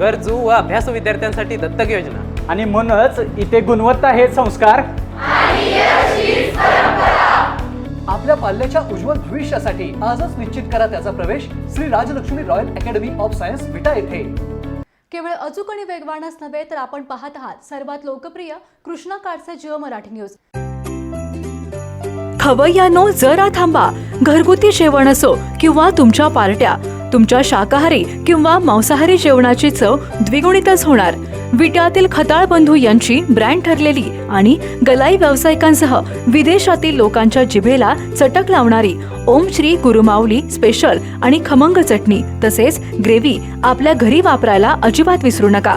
गरजू व अभ्यासू विद्यार्थ्यांसाठी दत्तक योजना. आणि म्हणूनच इथे गुणवत्ता हे संस्कार. आपल्या पाल्याच्या उज्ज्वल भविष्यासाठी आजच निश्चित करा त्याचा प्रवेश Shri Rajlakshmi royal academy of science Vita येथे. केवळ अचूक आणि वेगवानच नव्हे तर आपण पाहत आहात सर्वात लोकप्रिय कृष्णा काडचे जिओ मराठी न्यूज. खवय्यानो जरा थांबा घरगुती जेवण असो किंवा तुमच्या पार्ट्या तुमच्या शाकाहारी किंवा मांसाहारी जेवणाची चव द्विगुणितच होणार. विट्यातील खताळ बंधू यांची ब्रँड ठरलेली आणि गलाई व्यावसायिकांसह विदेशातील लोकांच्या जिभेला चटक लावणारी ओम श्री गुरुमाऊली स्पेशल आणि खमंग चटणी तसेच ग्रेव्ही आपल्या घरी वापरायला अजिबात विसरू नका.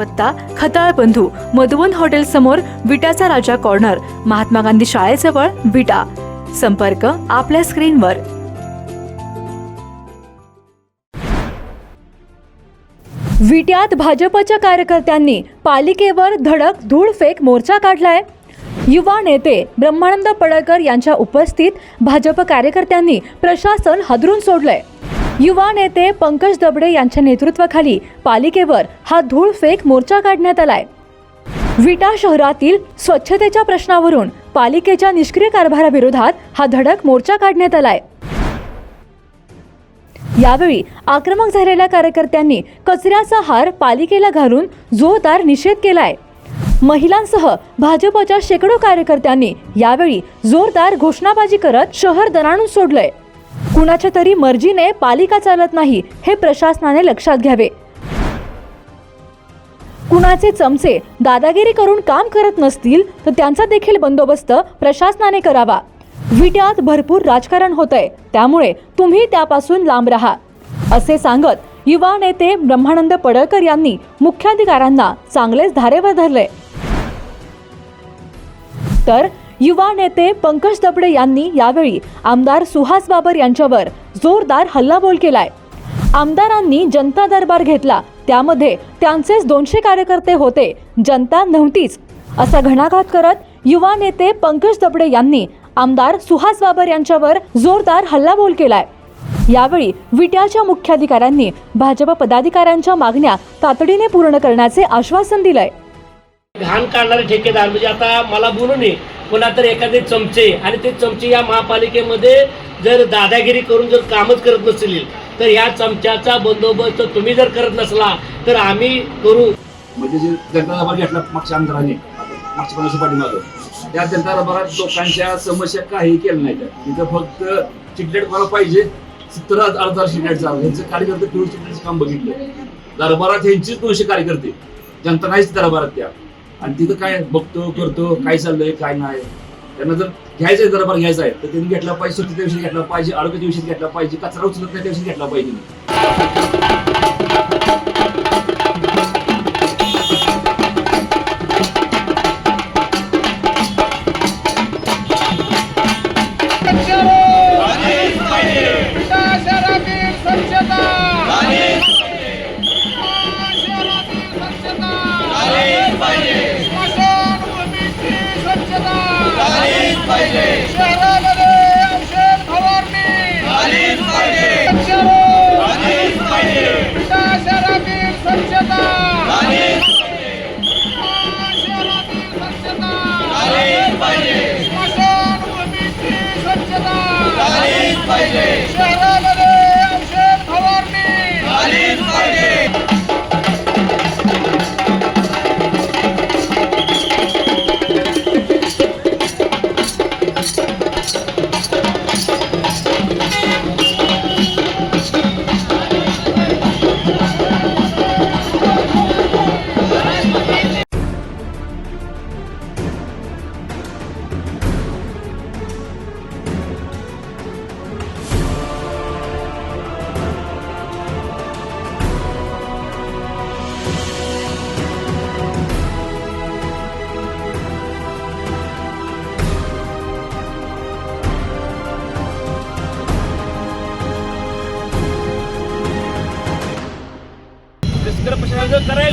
पत्ता खताळ बंधू मधुवन हॉटेल समोर विटाचा राजा कॉर्नर महात्मा गांधी शाळेजवळ विटा. संपर्क आपल्या स्क्रीनवर. विट्यात भाजपच्या कार्यकर्त्यांनी पालिकेवर धडक धूळफेक मोर्चा काढलाय. युवा नेते ब्रह्मानंद पडळकर यांच्या उपस्थित भाजप कार्यकर्त्यांनी प्रशासन हादरून सोडलंय. युवा नेते पंकज दबडे यांच्या नेतृत्वाखाली पालिकेवर हा धूळफेक मोर्चा काढण्यात आलाय. विटा शहरातील स्वच्छतेच्या प्रश्नावरून पालिकेच्या निष्क्रिय कारभाराविरोधात हा धडक मोर्चा काढण्यात आलाय. यावेळी आक्रमक झालेल्या कार्यकर्त्यांनी कचऱ्याचा हार पालिकेला घालून जोरदार निषेध केलाय. महिलांसह भाजपच्या शेकडो कार्यकर्त्यांनी यावेळी जोरदार घोषणाबाजी करत शहर दणाणून सोडलंय. कुणाच्या तरी मर्जीने पालिका चालत नाही हे प्रशासनाने लक्षात घ्यावे. कुणाचे चमचे दादागिरी करून काम करत नसतील तर त्यांचा देखील बंदोबस्त प्रशासनाने करावा. विट्यात भरपूर राजकारण होतंय त्यामुळे तुम्ही त्यापासून लांब राहा. असे सांगत युवा नेते ब्रह्मानंद पडळकर यांनी मुख्याधिकाऱ्यांना चांगलेच धारेवर धरले. तर युवा नेते पंकज दबडे यांनी यावेळी आमदार सुहास बाबर यांच्यावर जोरदार हल्लाबोल केलाय. आमदारांनी जनता दरबार घेतला. त्यामध्ये त्यांचेच दोनशे कार्यकर्ते होते. जनता नव्हतीच. असा घणाघात करत युवा नेते पंकज दबडे यांनी आमदार सुहास बाबर यांच्यावर जोरदार हल्लाबोल केलाय. यावेळी विट्याच्या मुख्याधिकाऱ्यांनी भाजप पदाधिकाऱ्यांच्या मागण्या तातडीने पूर्ण करण्याचे आश्वासन दिलंय. घाण काढणारे ठेकेदार म्हणजे आता मला बोलू नये पुन्हा तर एखादे चमचे आणि ते चमचे या महापालिकेमध्ये जर दादागिरी करून जर कामच करत नसतील तर या चमच्याचा बंदोबस्त तुम्ही जर करत नसला तर आम्ही करू. म्हणजे जे जनता घेतला मागच्या आमदाराने मागच्या पन्नास पाठीमागं त्या जनता दरबारात लोकांच्या समस्या काही केल्या नाही त्या तिथं फक्त चिटलेट मला पाहिजे सत्तर अर्धा चिटलेट चालू यांचं कार्यकर्ते काम बघितलं. दरबारात यांचीच दोनशे कार्यकर्ते जनता नाहीच दरबारात त्या. आणि तिथं काय बघतो करतो काय चाललंय काय नाही. त्यांना जर घ्यायचंय दरबार घ्यायचा आहे तर त्यांनी घेतला पाहिजे स्वच्छतेच्या विषयी घेतला पाहिजे आरोग्याच्या विषयी घेतला पाहिजे कचरा उचलत नाही त्याविषयी घेतला पाहिजे.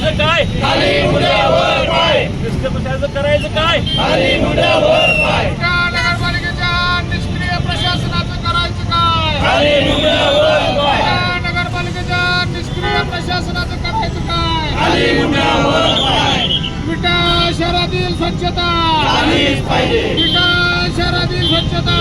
करायचं काय? निष्क्रिय प्रशासन करायचं काय? नगरपालिकेच्या निष्क्रिय प्रशासनाचं करायचं काय? नगरपालिकेच्या निष्क्रिय प्रशासनाचं करायचं काय? विटा शहरातील स्वच्छता. विटा शहरातील स्वच्छता.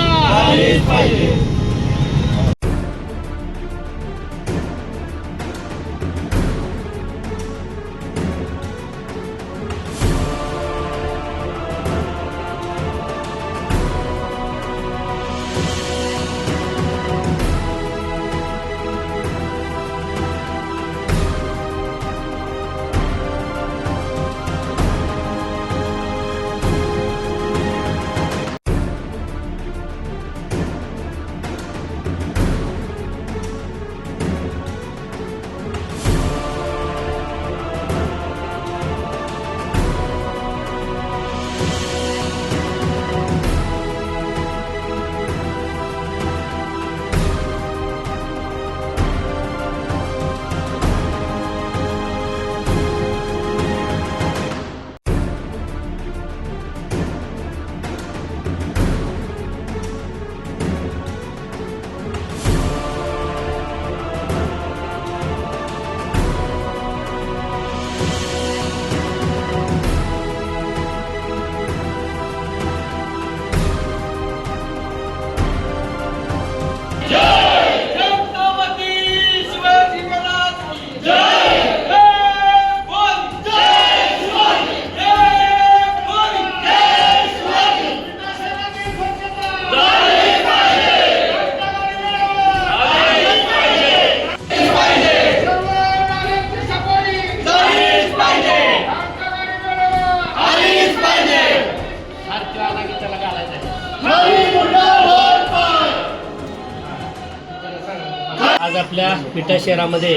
आपल्या शहरामध्ये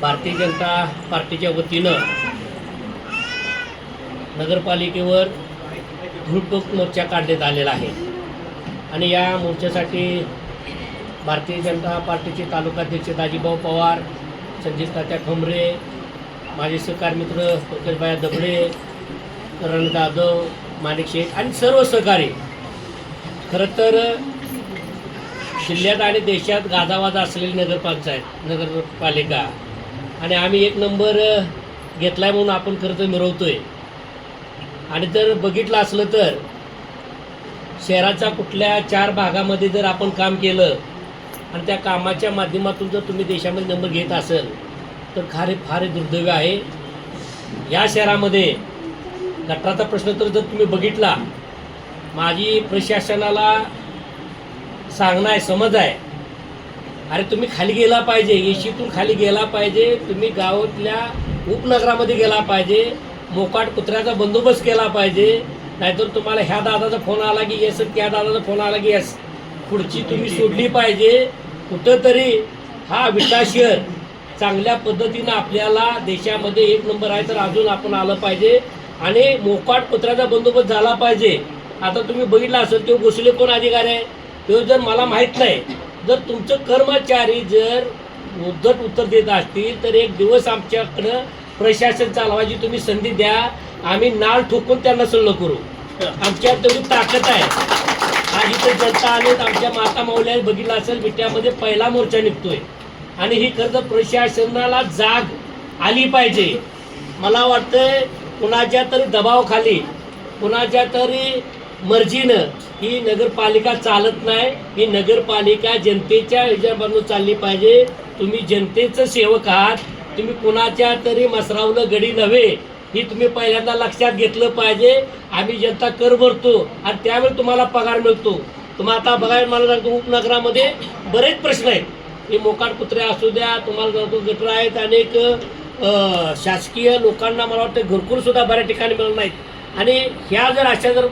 भारतीय जनता पार्टीच्या वतीनं नगरपालिकेवर धुळपक मोर्चा काढण्यात आलेला आहे. आणि या मोर्चासाठी भारतीय जनता पार्टीचे तालुकाध्यक्ष दाजीभाऊ पवार संजीत तात्या ठोंबरे माझे सहकार मित्र पंकजबाया दबडे करण जाधव माणिक शेख आणि सर्व सहकारी. खरं तर जिल्ह्यात आणि देशात गाजावाजा असलेली नगरपंचायत नगरपालिका. आणि आम्ही एक नंबर घेतला आहे म्हणून आपण खरं तर आहे आणि जर बघितलं असलं तर शहराच्या कुठल्या चार भागामध्ये जर आपण काम केलं आणि त्या कामाच्या माध्यमातून जर तुम्ही देशामध्ये नंबर घेत असेल तर खारे फार दुर्दैव आहे. या शहरामध्ये गटाराचा प्रश्न तर जर तुम्ही बघितला माझी प्रशासनाला सांगणं आहे समज आहे अरे तुम्ही खाली गेला पाहिजे येशीतून खाली गेला पाहिजे तुम्ही गावातल्या उपनगरामध्ये गेला पाहिजे मोकाट कुत्र्याचा बंदोबस्त केला पाहिजे नाहीतर तुम्हाला ह्या दादाचा फोन आला की येस त्या दादाचा फोन आला की येस. पुढची तुम्ही सोडली पाहिजे कुठंतरी हा विटा शहर चांगल्या पद्धतीनं आपल्याला देशामध्ये एक नंबर आहे तर अजून आपण आलं पाहिजे आणि मोकाट कुत्र्याचा बंदोबस्त झाला पाहिजे. आता तुम्ही बघितलं असेल तो घोसले कोण अधिकारी आहे. तो जर मला माहीत नाही जर तुमचं कर्मचारी जर उद्धट उत्तर देत असतील तर एक दिवस आमच्याकडं प्रशासन चालवायची तुम्ही संधी द्या. आम्ही नाळ ठोकून त्यांना सल्लो करू. आमच्यात तेवढी ताकद आहे. आज इथे जनता आले आमच्या माता मौल्या बघितलं असेल विट्यामध्ये पहिला मोर्चा निघतोय. आणि ही खरं तर प्रशासनाला जाग आली पाहिजे. मला वाटतंय कुणाच्या तरी दबावाखाली कुणाच्या तरी मर्जीनं ही नगरपालिका चालत नाही ही नगरपालिका जनतेच्या हिजाबानं चालली पाहिजे. तुम्ही जनतेचं सेवक आहात तुम्ही कुणाच्या तरी मसरावलं गडी नव्हे ही तुम्ही पहिल्यांदा लक्षात घेतलं पाहिजे. आम्ही जनता कर भरतो आणि त्यावेळी तुम्हाला पगार मिळतो. तुम्हाला आता बघायला मला सांगतो उपनगरामध्ये बरेच प्रश्न आहेत. हे मोकाट कुत्रे असू द्या तुम्हाला सांगतो गटर आहेत अनेक शासकीय लोकांना मला वाटतं घरकुल सुद्धा बऱ्याच ठिकाणी मिळत नाहीत. आणि ह्या जर अशा जर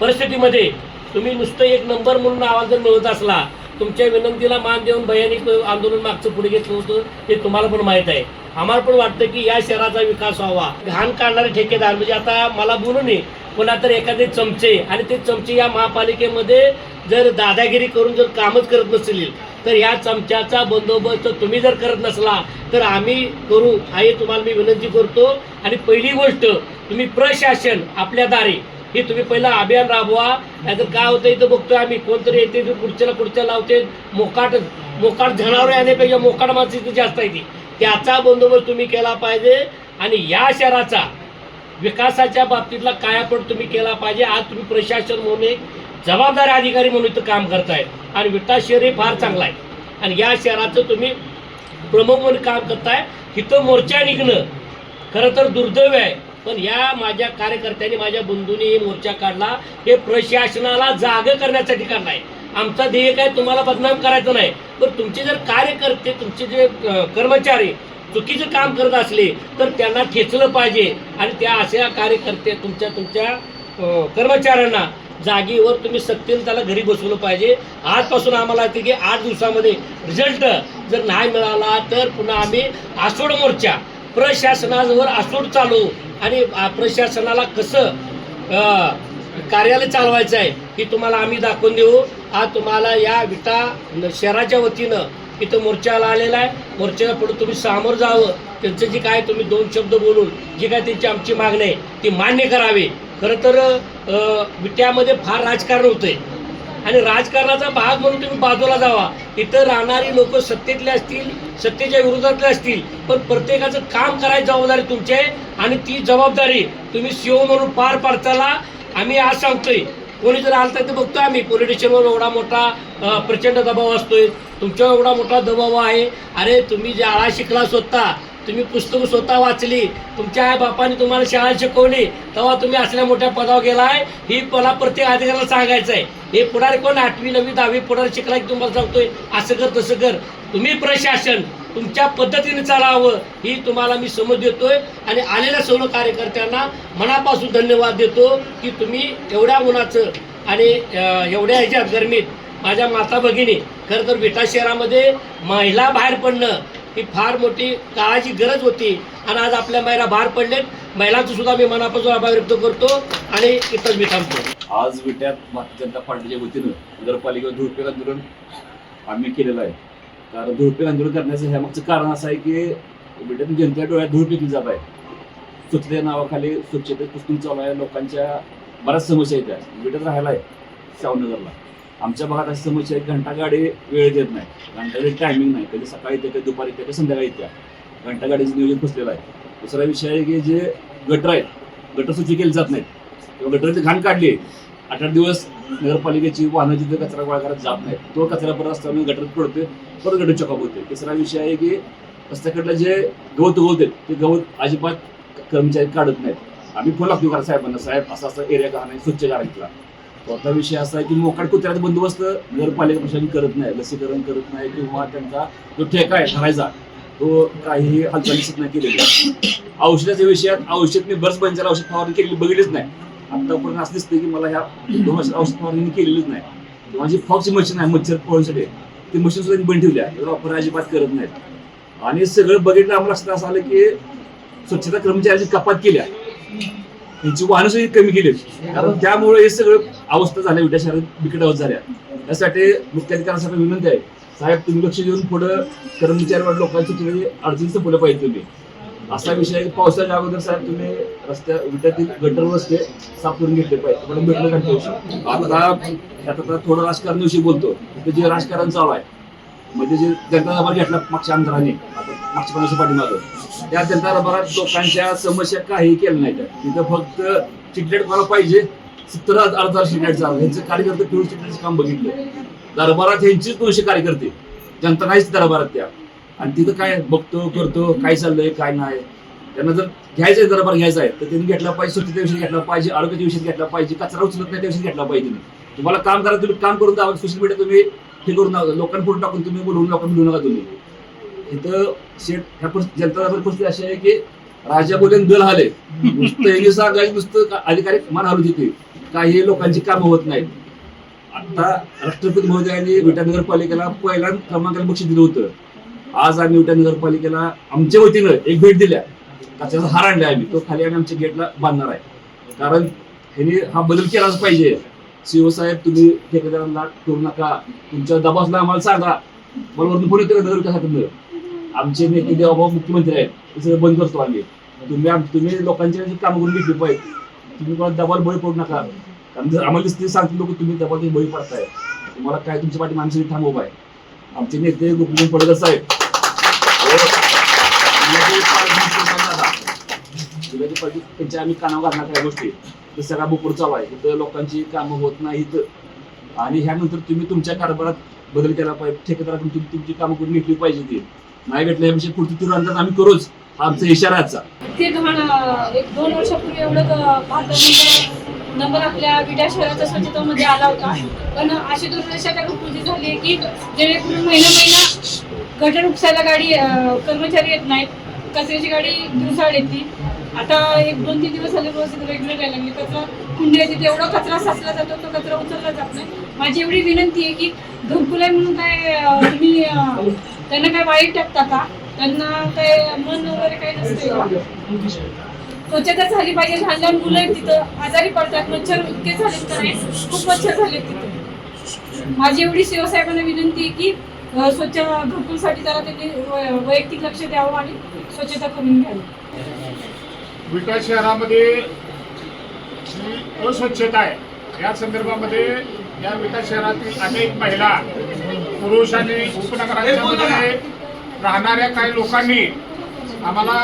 परिस्थितीमध्ये तुम्ही नुसतं एक नंबर म्हणून आवाज जर मिळवत असला तुमच्या विनंतीला मान देऊन भयानिक आंदोलन मागचं पुढे घेतलं होतं हे तुम्हाला पण माहीत आहे. आम्हाला पण वाटतं की या शहराचा विकास व्हावा. घाण काढणारे ठेकेदार म्हणजे आता मला बोलू नये पुन्हा तर एखादे चमचे आणि ते चमचे या महापालिकेमध्ये जर दादागिरी करून जर कामच करत नसतील तर ह्या चमच्याचा बंदोबस्त तुम्ही जर करत नसला तर आम्ही करू. आहे तुम्हाला मी विनंती करतो. आणि पहिली गोष्ट तुम्ही प्रशासन आपल्या हे तुम्ही पहिलं अभियान राबवा. नाहीतर काय होतं इथं बघतोय आम्ही. कोणतरी येते पुढच्याला खुर्च्याला खुर्च्या लावते मोकाट मोकाट जनावर येण्यापेक्षा मोकाट माणसं इथे जास्त येते त्याचा बंदोबस्त तुम्ही केला पाहिजे. आणि या शहराचा विकासाच्या बाबतीतला कायापट तुम्ही केला पाहिजे. आज तुम्ही प्रशासन म्हणून एक जबाबदार अधिकारी म्हणून इथं काम करतायत. आणि विटा शहर हे फार चांगलं आहे. आणि या शहराचं तुम्ही प्रमुख म्हणून काम करताय. इथं मोर्चा निघणं खरं तर दुर्दैव आहे. पण या माझ्या कार्यकर्त्यांनी माझ्या बंधूंनी हे मोर्चा काढला. हे प्रशासनाला जाग करण्यासाठी काढला आहे. आमचा ध्येय काय? तुम्हाला बदनाम करायचं नाही. पण तुमचे जर कार्यकर्ते तुमचे जे कर्मचारी चुकीचं काम करत असले तर त्यांना खेचलं पाहिजे. आणि त्या अशा कार्यकर्ते तुमच्या तुमच्या कर्मचाऱ्यांना जागेवर तुम्ही सक्तीनं त्याला घरी बसवलं पाहिजे. आजपासून आम्हाला येते की आठ दिवसामध्ये रिझल्ट जर नाही मिळाला तर पुन्हा आम्ही आसोड मोर्चा प्रशासनावर आसूड चालू. आणि प्रशासनाला कसं कार्यालय चालवायचं आहे की तुम्हाला आम्ही दाखवून देऊ. आज तुम्हाला या विटा शहराच्या वतीनं इथं मोर्चाला आलेला आहे. मोर्चाला पुढे तुम्ही सामोर जावं. त्यांचं जे काय तुम्ही दोन शब्द बोलून जी काय त्यांची आमची मागणी आहे ती मान्य करावी. खरं तर अ, विट्यामध्ये फार राजकारण होतंय. आणि राजकारणाचा भाग म्हणून तुम्ही बाजूला जावा. इथं राहणारी लोक सत्तेतले असतील सत्तेच्या विरोधातले असतील पण प्रत्येकाचं काम करायची जबाबदारी तुमची आहे. आणि ती जबाबदारी तुम्ही सीओ म्हणून पार पाडताना आम्ही आज सांगतोय. कोणी जर आलं तर बघतोय आम्ही. पोलिटिशियनवर एवढा मोठा प्रचंड दबाव असतोय. तुमच्यावर एवढा मोठा दबाव आहे. अरे तुम्ही जे आळा शिकला स्वतः तुम्ही पुस्तकं स्वतः वाचली तुमच्या आई बापाने तुम्हाला शाळा शिकवली तेव्हा तुम्ही असल्या मोठ्या पदावर गेलाय ही मला प्रत्येक अधिकाऱ्याला सांगायचं आहे हे पुढारी कोण? आठवी नववी दहावी पुढारी शिकला की तुम्हाला सांगतोय असं कर तसं कर. तुम्ही प्रशासन तुमच्या पद्धतीने चालावं ही तुम्हाला मी समज देतोय. आणि आलेल्या सर्व कार्यकर्त्यांना मनापासून धन्यवाद देतो की तुम्ही एवढ्या उन्हाचं आणि एवढ्या ह्याच्यात गरमीत माझ्या माता भगिनी खरं तर विटा शहरामध्ये महिला बाहेर पडणं ही फार मोठी काळाची गरज होती. आणि आज आपल्या महिला बाहेर पडलेत. महिलांचं सुद्धा मी मनापासून आभार व्यक्त करतो आणि इथंच मी थांबतो. आज विट्यात भारतीय जनता पार्टीच्या वतीनं नगरपालिकेवर धुळपेक आंदोलन आम्ही केलेलं आहे. कारण धुळपेक आंदोलन करण्याचं ह्या मागचं कारण असं आहे की विट्यात जनतेच्या डोळ्यात धूळ पिकली जात आहे. स्वच्छतेच्या नावाखाली स्वच्छते पुस्तून चालू आहे. लोकांच्या बऱ्याच समस्या येत्या विट्यात राहायला आहे शावनगरला आमच्या भागात अशी समस्या आहे घंटा गाडी वेळ देत नाही. घंटा गाडी टायमिंग नाही. कधी सकाळी येते कधी दुपारी येते कधी संध्याकाळी येत्या घंटा गाडीचं नियोजन फसलेलं आहे. दुसरा विषय आहे की जे गटर आहेत गटर स्वच्छ केली जात नाहीत. किंवा गटरची घाण काढली आठ आठ दिवस नगरपालिकेची वाहनं जिथे कचरा गोळा करत जात नाहीत तो कचरा परत असताना गटरात पडतोय परत गटर चकअप होते तिसरा विषय आहे की रस्त्याकडलं जे गवत उगवते ते गवत अजिबात कर्मचारी काढत नाहीत. आम्ही फोन लागतो करा साहेबांना साहेब असा असा एरिया का नाही स्वच्छ करा आता विषय असा आहे की मोकाट कुत्र्याचा बंदोबस्त नगरपालिका प्रशासन करत नाही लसीकरण करत नाही किंवा त्यांचा जो ठेका आहे ठरायचा तो काही हालचाली नाही केलेली. औषधाच्या विषयात औषध मी बरंच पंचाला औषध फवारणी केलेली बघितलीच नाही. आतापर्यंत असं दिसतं की मला ह्या दोन वर्ष औषध फवारणी केलेलीच नाही. माझी फॉक्सची मशीन आहे मच्छर पळण्यासाठी ती मशीन सुद्धा बंद ठेवली आहे. वापर अजिबात करत नाहीत. आणि सगळं बघितलं आम्हाला असं असं आलं की स्वच्छता कर्मचाऱ्याची कपात केल्या त्यांची वाहनं सुद्धा कमी केली कारण त्यामुळे हे सगळं अवस्था झाल्या विद्या शहरात बिकट अवस्था झाल्या. त्यासाठी मुख्याधिकाऱ्यांसाठी विनंती आहे. साहेब तुम्ही लक्ष देऊन पुढं कर्मचारी लोकांची तुम्ही अडचणीचं पुढे पाहिजे तुम्ही. असा विषय पावसाच्या अगोदर साहेब तुम्ही रस्त्या विट्यातील गटर रस्ते साफ करून घेतले पाहिजे. तुम्हाला भेटलं आता आता थोडं राजकारणाविषयी बोलतो. जे राजकारण चालू आहे म्हणजे जे जनता दरबार घेतला मागच्या आमदारांनी मागच्या पन्नास पाठीमागं. त्या जनता दरबारात लोकांच्या समस्या काही केल्या नाही त्या तिथं फक्त चिटलेट मला पाहिजे सत्तर अर्धा चिटलेट चालू यांचं कार्यकर्ते पिऊन चिटलेटचं काम बघितलं. दरबारात यांचीच दोनशे कार्यकर्ते. जनता नाहीच दरबारात त्या. आणि तिथं काय बघतो करतो काय चाललंय काय नाही. त्यांना जर घ्यायचं आहे दरबार घ्यायचा आहे तर त्यांनी घेतला पाहिजे स्वच्छते विषयी घेतला पाहिजे आरोग्याच्या विषयी घेतला पाहिजे कचरा उचलत नाही त्या विषयी घेतला पाहिजे. तुम्हाला काम करा तुम्ही काम करून द्या सोशल मीडिया तुम्ही हे करून लोकांना लोकांपुढे टाकून तुम्ही बोलवून लोकांना बोलू नका तुम्ही. इथं शेट ह्या परिस्थिती जनता परिस्थिती अशी आहे की राजा बोले दल हाले नुसतं हे सांगायचं नुसतं अधिकारी मान हलू देते काही लोकांची कामं होत नाहीत. आता राष्ट्रपती महोदयांनी विटा नगरपालिकेला पहिल्या क्रमांकाला बक्षीस दिलं होतं. आज आम्ही विटा नगरपालिकेला आमच्या वतीनं एक भेट दिल्या. कचऱ्याचा हार आणलाय आम्ही. तो खाली आम्ही आमच्या गेटला बांधणार आहे. कारण ह्यांनी हा बदल केलाच पाहिजे. सीओ साहेब तुम्ही ठेकेदारांना करू नका. तुमच्या दबासला आम्हाला सांगा. बरोबर पुढे येतं नगर विकासाकडनं आमचे नेते देवाभाऊ मुख्यमंत्री आहेत ते सगळं बंद करतो आम्ही. तुम्ही आम- तुम्ही लोकांची काम करून घेतली पाहिजे तुम्ही कोणा दबाल बळी पडू नका. कारण जर आम्हाला ते सांगतील लोक तुम्ही दबाल बळी पडताय. तुम्हाला काय तुमच्या पाठी माणसं थांबव आहे आमचे नेते गोपीचंद पडत साहेब. त्यांच्या आम्ही कानावर घालणार काय गोष्टी. ते सगळा बुपूर चालू आहे तिथं लोकांची कामं होत नाहीत. आणि ह्यानंतर तुम्ही तुमच्या कारभारात बदल केला पाहिजे ठेकेदाराकडून तुम्ही तुमची कामं करून घेतली पाहिजे ती. नाही भेटले म्हणजे पुढची तीव्र अंदाज आम्ही करूच. आमचा इशारा आजचा. ते घाण एक दोन वर्षापूर्वी एवढं भारतामध्ये म्हणजे नंबर आपल्या विटा शहराच्या स्वच्छतेमध्ये आला होता. पण अशी दुर्दशा त्या कृती झाली की जेणेकरून महिना महिना गटर उपसायला गाडी कर्मचारी येत नाहीत. कचऱ्याची गाडी दिवसाआड येते आता एक दोन तीन दिवस झाले व्यवस्थित रेग्युलर यायला लागली. कचरा कुंड्या येते. तेवढा कचरा साचला जातो तो कचरा उचलला जात नाही. माझी एवढी विनंती आहे की घरकुल आहे म्हणून काय तुम्ही त्यांना काय वाईट टाकता का? त्यांना काय मन वगैरे काही नसते स्वच्छता झाली पाहिजे. लहान लहान मुलं आहेत तिथं. आजारी पडतात. मच्छर इतके झालेत का नाही? खूप मच्छर झालेत तिथे. माझी एवढी शिवसाहेबांना विनंती आहे की स्वच्छ घरकुलसाठी त्याला त्यांनी वै- वैयक्तिक लक्ष द्यावं आणि स्वच्छता करून घ्यावी. विटा शहरामध्ये जी अस्वच्छता आहे या संदर्भामध्ये या विटा शहरातील अनेक महिला पुरुष आणि उपनगराच्या राहणाऱ्या काही लोकांनी आम्हाला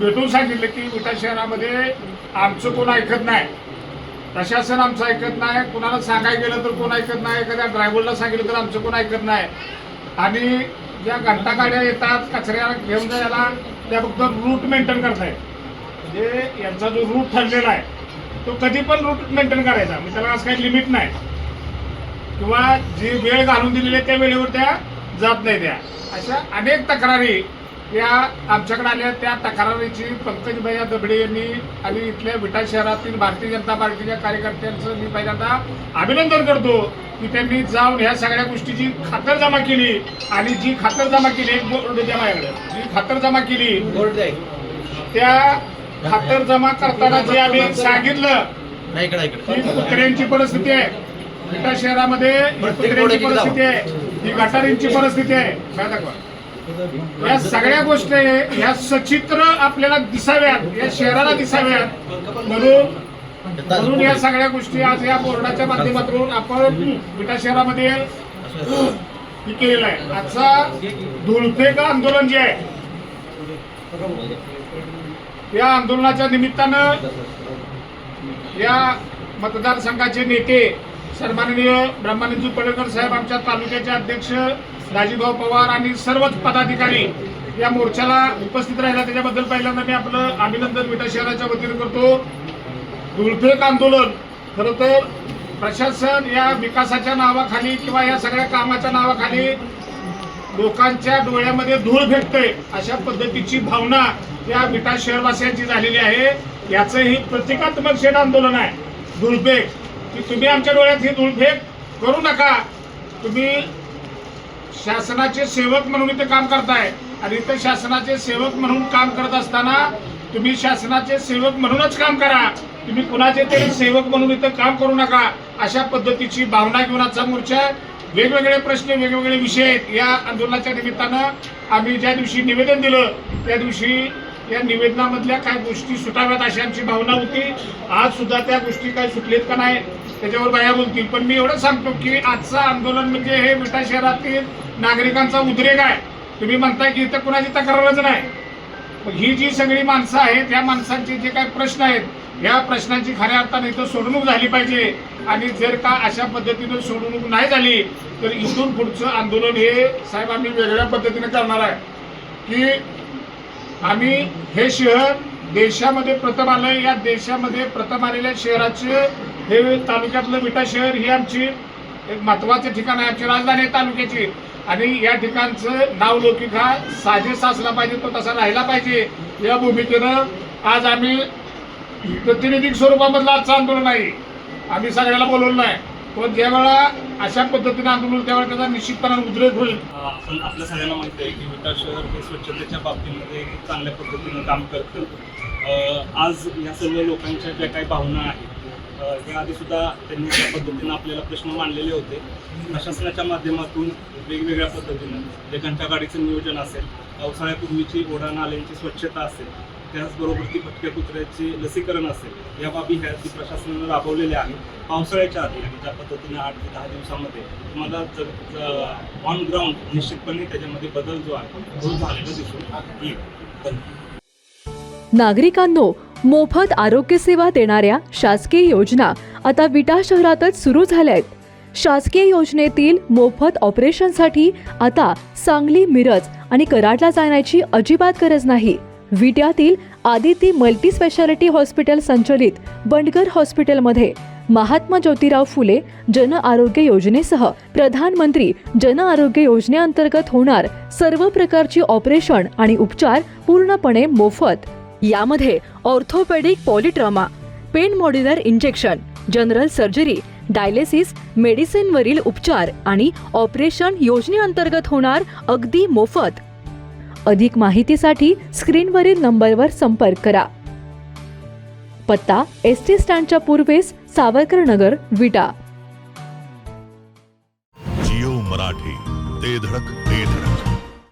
भेटून सांगितलं की विटा शहरामध्ये आमचं कोण ऐकत नाही. प्रशासन आमचं ऐकत नाही. कुणाला सांगायला गेलं तर कोण ऐकत नाही. एखाद्या ड्रायव्हरला सांगितलं तर आमचं कोण ऐकत नाही. आणि ज्या घंटा गाड्या येतात कचऱ्या घेऊन जायला त्या फक्त रूट मेंटेन करतायत. म्हणजे यांचा जो रूट ठरलेला आहे तो कधी पण रूट मेंटेन करायचा. म्हणजे त्याला असं काही लिमिट नाही. किंवा जी वेळ घालून दिलेली आहे त्या वेळेवर त्या जात नाही त्या. अशा अनेक तक्रारी या आमच्याकडे आल्या त्या तक्रारीची पंकजभैया दबडे यांनी आणि इथल्या विटा शहरातील भारतीय जनता पार्टीच्या कार्यकर्त्यांचं मी पहिल्यांदा अभिनंदन करतो की त्यांनी जाऊन ह्या सगळ्या गोष्टीची खातर जमा केली आणि जी खातर जमा केली एक बोर्ड द्या माझ्याकडे. जी खातर जमा केली त्या खातर जमा करताना जे आम्ही सांगितलं ही कुत्र्यांची परिस्थिती आहे. विटा शहरामध्ये कुत्र्यांची परिस्थिती आहे. ही गटारींची परिस्थिती आहे. काय दाखवा. या सगळ्या गोष्टी या सचित्र आपल्याला दिसाव्यात या शहराला दिसाव्यात. म्हणून म्हणून या सगळ्या गोष्टी आज या बोर्डाच्या माध्यमातून आपण विटा शहरामध्ये केलेलं आहे. आजचा धुळफेक आंदोलन जे आहे या आंदोलनाच्या निमित्तानं या मतदारसंघाचे नेते सन्माननीय ब्रह्मानंदजी पडळकर साहेब आमच्या तालुक्याचे अध्यक्ष राजीभाऊ पवार आणि सर्वच पदाधिकारी या मोर्चाला उपस्थित राहिला. त्याच्याबद्दल पहिल्यांदा मी आपलं अभिनंदन विटा शहराच्या वतीने करतो. धुळफेक आंदोलन. खरं तर प्रशासन या विकासाच्या नावाखाली किंवा या सगळ्या कामाच्या नावाखाली लोकांच्या डोळ्यामध्ये धूळ फेकतंय अशा पद्धतीची भावना या विटा शहरवासियांची झालेली आहे. याचं ही प्रतिकात्मक शेड आंदोलन आहे. धुळफेक. की तुम्ही आमच्या डोळ्यात ही धुळफेक करू नका. तुम्ही शासनाचे सेवक म्हणून इथे काम करताय. आणि इथे शासनाचे सेवक म्हणून काम करत असताना तुम्ही शासनाचे सेवक म्हणूनच काम करा. तुम्ही कुणाचे तरी सेवक म्हणून इथं काम करू नका. अशा पद्धतीची भावना घेऊन आजचा मोर्चा. वेगवेगळे प्रश्न वेगवेगळे विषय आहेत. या आंदोलनाच्या निमित्तानं आम्ही ज्या दिवशी निवेदन दिलं त्या दिवशी या निवेदनामधल्या काय गोष्टी सुटाव्यात अशी आमची भावना होती. आज सुद्धा त्या गोष्टी काय सुटलेत का नाही त्याच्यावर बाया बोलतील. पण मी एवढं सांगतो की आजचं आंदोलन म्हणजे हे विटा शहरातील नागरिकांचा उद्रेक आहे. तुम्ही म्हणताय की इथं कुणाची तक्रारच नाही. मग ही जी सगळी माणसं आहेत या माणसांचे जे काही प्रश्न आहेत या प्रश्नांची खऱ्या अर्थाने इथं सोडवणूक झाली पाहिजे. आणि जर का अशा पद्धतीनं सोडवणूक नाही झाली तर इथून पुढचं आंदोलन हे साहेब आम्ही वेगळ्या पद्धतीने करणार आहे. की आम्ही हे शहर देशामध्ये प्रथम आलंय. या देशामध्ये प्रथम आलेल्या शहराचे हे तालुक्यातलं विटा शहर ही आमची एक महत्वाचं ठिकाण आहे. आमची राजधानी तालुक्याची. आणि या ठिकाणचं नावलौकिक हा साजेसा असला पाहिजे तो तसा राहिला पाहिजे. या भूमिकेनं आज आम्ही प्रातिनिधिक स्वरूपामधलं आजचं आंदोलन आहे. आम्ही सगळ्याला बोलवलं नाही. पण ज्यावेळा अशा पद्धतीनं आंदोलन त्यावेळेला त्याचा निश्चितपणाने उद्रेक होईल. आपण आपल्या सगळ्यांना माहिती आहे की विटा शहर हे स्वच्छतेच्या बाबतीमध्ये चांगल्या पद्धतीनं काम करतं. आज या सर्व लोकांच्या ज्या काही भावना आहेत अ, याआधी सुद्धा त्यांनी त्या पद्धतीनं आपल्याला प्रश्न मांडलेले होते. प्रशासनाच्या माध्यमातून वेगवेगळ्या पद्धतीनं जे घंटा गाडीचं नियोजन असेल पावसाळ्यापूर्वीची ओढा नाल्यांची स्वच्छता असेल त्याचबरोबर ती भटक्या कुत्र्याचे लसीकरण असेल या बाबी ह्या ती प्रशासनानं राबवलेल्या आहेत पावसाळ्याच्या आधी आणि ज्या पद्धतीने आठ ते दहा दिवसामध्ये तुम्हाला जर ऑन ग्राउंड निश्चितपणे त्याच्यामध्ये बदल जो आहे तो झालेला दिसून येईल. नागरिकांनो मोफत आरोग्य सेवा देणाऱ्या शासकीय योजना आता विटा शहरातच सुरू झाल्या आहेत शासकीय योजनेतील मोफत ऑपरेशनसाठी आता सांगली मिरज आणि कराडला जाण्याची अजिबात गरज नाही. विट्यातील आदिती मल्टी स्पेशालिटी हॉस्पिटल संचलित बंडगर हॉस्पिटलमध्ये महात्मा ज्योतिराव फुले जन आरोग्य योजनेसह प्रधानमंत्री जन आरोग्य योजनेअंतर्गत होणार सर्व प्रकारची ऑपरेशन आणि उपचार पूर्णपणे मोफत. यामध्ये orthopaedic polytrauma pain modular injection general surgery dialysis मेडिसिनवरील उपचार आणि ऑपरेशन योजनेअंतर्गत होणार अगदी मोफत. अधिक माहितीसाठी स्क्रीनवरील नंबरवर संपर्क करा. पत्ता एस टी स्टँडच्या पूर्वेस सावरकर नगर विटा. जिओ मराठी ते धडक.